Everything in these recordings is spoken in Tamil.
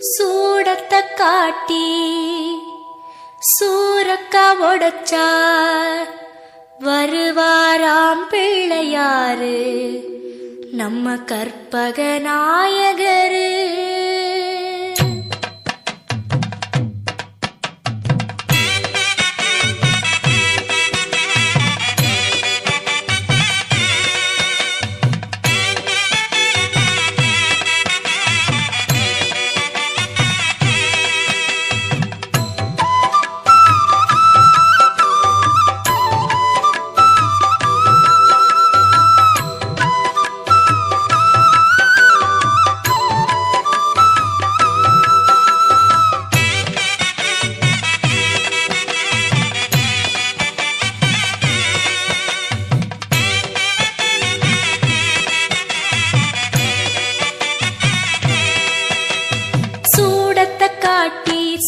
சூடத்தை காட்டி சூரக்கா உடைச்சார். வருவாராம் பிள்ளையாரு நம்ம கற்பக நாயகரு.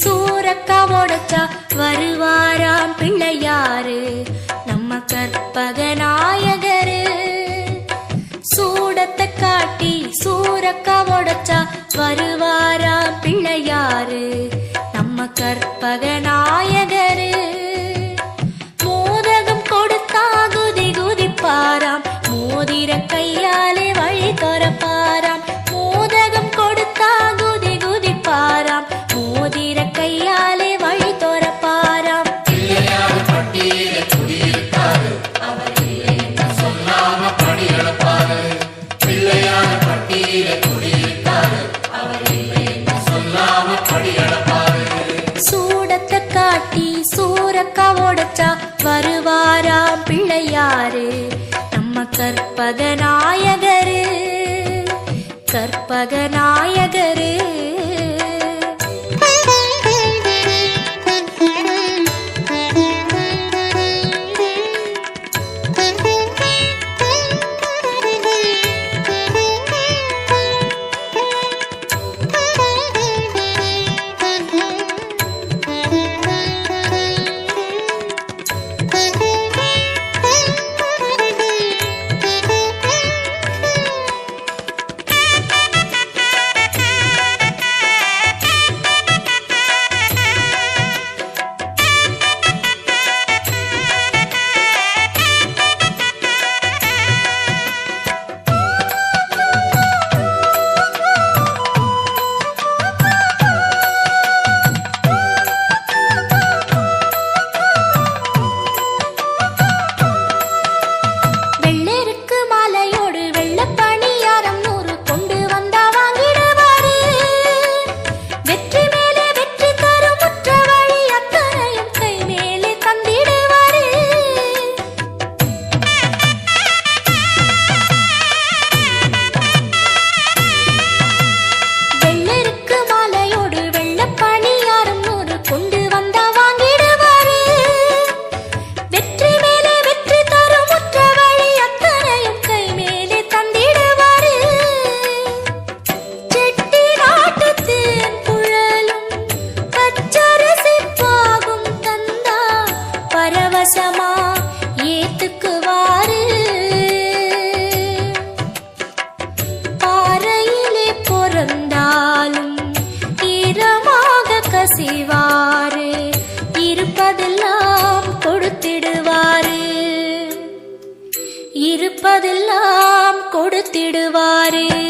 சூரக்கா உடைச்சா வருவாராம் பிள்ளையாரு. நம்ம கற்பக நாயகரு சூடத்தை காட்டி சூரக்கா உடைச்சா வருவாராம் பிள்ளையாரு. நம்ம கற்பக நாயகரு மோதகம் கொடுத்தா குதி குதிப்பாராம் மோதிர கையாலே வழி தர கற்பகநாயகரு கற்பகநாயகரு. இருப்பதெல்லாம் கொடுத்திடுவாரு.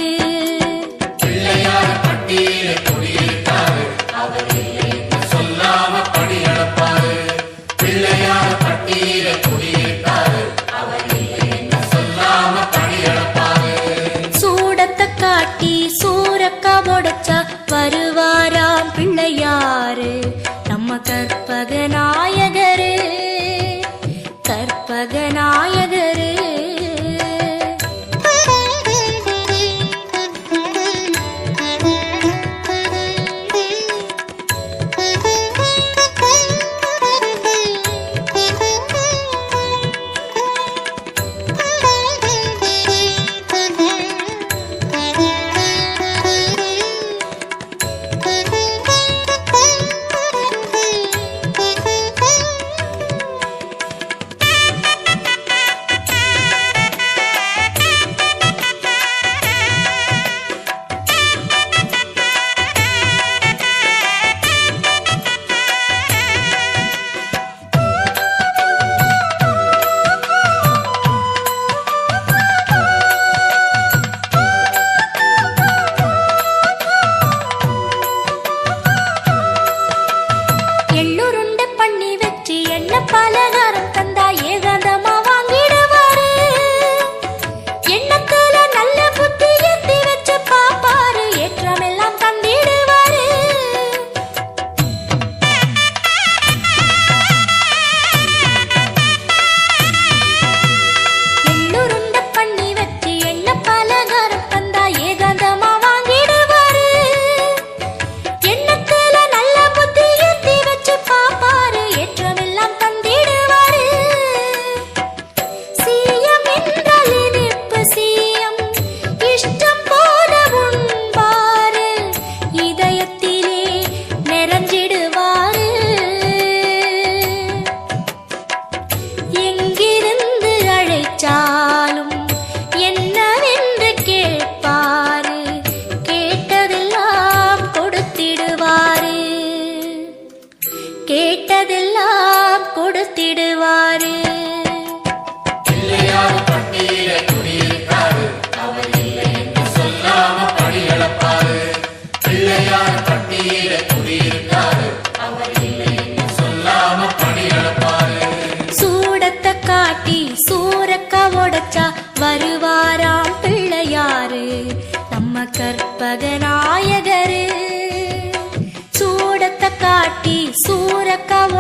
வருவாராம் பிள்ளையாரு. நம்ம கற்பக நாயகரு. கற்பக நாயகரு. என்ன பலகாரம் தந்தாயேக கேட்டதெல்லாம் கொடுத்திடுவாரே.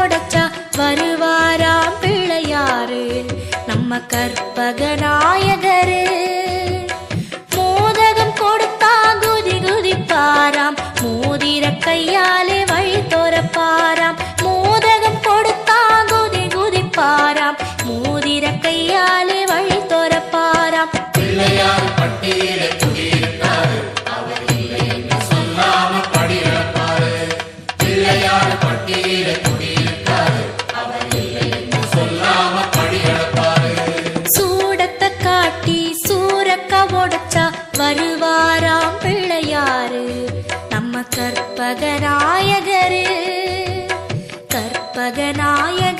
ஓடச்சா வருவாராம் பிள்ளையாரு நம்ம கற்பக நாயகரு மோதகம் கொடுத்தா குதி குதிப்பாராம். மோதிர கையாலே கற்பகநாயகரு கற்பகநாயகர்.